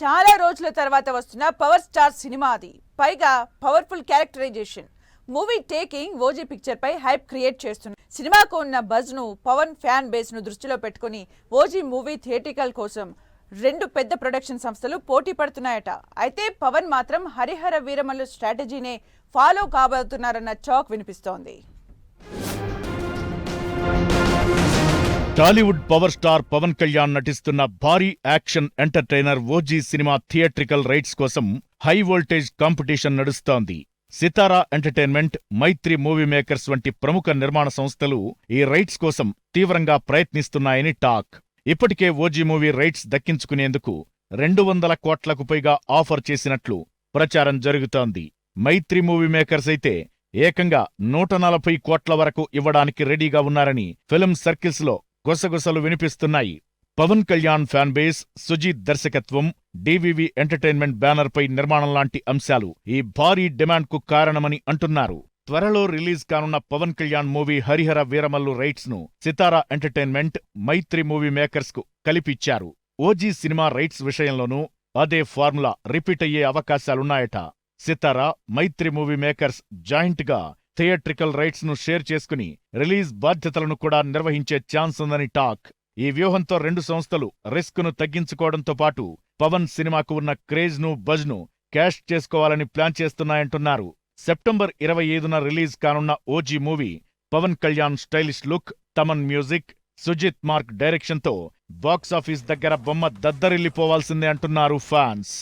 చాలా రోజుల తర్వాత వస్తున్న పవర్ స్టార్ సినిమా అది. పైగా powerful characterisation. Movie taking OG picture పై హైప్ క్రియేట్ చేస్తుంది సినిమాకు ఉన్న బజ్ను పవన్ ఫ్యాన్ బేస్ను దృష్టిలో పెట్టుకుని ఓజీ మూవీ థియేటికల్ కోసం రెండు పెద్ద ప్రొడక్షన్ సంస్థలు పోటీ పడుతున్నాయట. అయితే పవన్ మాత్రం హరిహర వీరమల్లు స్ట్రాటజీనే ఫాలో కాబోతున్నారన్న చాక్ వినిపిస్తోంది. Tollywood power star Pawan Kalyan నటిస్తున్న భారీ action entertainer OG cinema theatrical rights కోసం హై వోల్టేజ్ కాంపిటీషన్ నడుస్తోంది. Sithara entertainment Mythri movie makers వంటి ప్రముఖ నిర్మాణ సంస్థలు ఈ రైట్స్ కోసం తీవ్రంగా ప్రయత్నిస్తున్నాయని టాక్. ఇప్పటికే ఓజీ మూవీ రైట్స్ దక్కించుకునేందుకు రెండు వందల కోట్లకు పైగా ఆఫర్ చేసినట్లు ప్రచారం జరుగుతోంది. మైత్రి మూవీ మేకర్స్ అయితే ఏకంగా నూట నలభై కోట్ల వరకు ఇవ్వడానికి రెడీగా ఉన్నారని ఫిల్మ్ సర్కిల్స్లో గుసగుసలు వినిపిస్తున్నాయి. పవన్ కళ్యాణ్ ఫ్యాన్ బేస్ సుజీత్ దర్శకత్వం డివివి ఎంటర్టైన్మెంట్ బ్యానర్ పై నిర్మాణం లాంటి అంశాలు ఈ భారీ డిమాండ్కు కారణమని అంటున్నారు. త్వరలో రిలీజ్ కానున్న పవన్ కళ్యాణ్ మూవీ హరిహర వీరమల్లు రైట్స్ను సితారా ఎంటర్టైన్మెంట్ మైత్రి మూవీ మేకర్స్కు కలిపిచ్చారు. ఓజీ సినిమా రైట్స్ విషయంలోనూ అదే ఫార్ములా రిపీట్ అయ్యే అవకాశాలున్నాయట. సితారా మైత్రి మూవీ మేకర్స్ జాయింట్గా థియేట్రికల్ రైట్స్ను షేర్ చేసుకుని రిలీజ్ బాధ్యతలను కూడా నిర్వహించే ఛాన్స్ ఉందని టాక్. ఈ వ్యూహంతో రెండు సంస్థలు రిస్క్ను తగ్గించుకోవడంతో పాటు పవన్ సినిమాకు ఉన్న క్రేజ్ను బజ్ను క్యాష్ చేసుకోవాలని ప్లాన్ చేస్తున్నాయంటున్నారు. సెప్టెంబర్ ఇరవై ఐదున రిలీజ్ కానున్న OG movie Pawan Kalyan stylish look Thaman music Sujeeth mark డైరెక్షన్తో box office దగ్గర బొమ్మ దద్దరిల్లిపోవాల్సిందే అంటున్నారు ఫ్యాన్స్.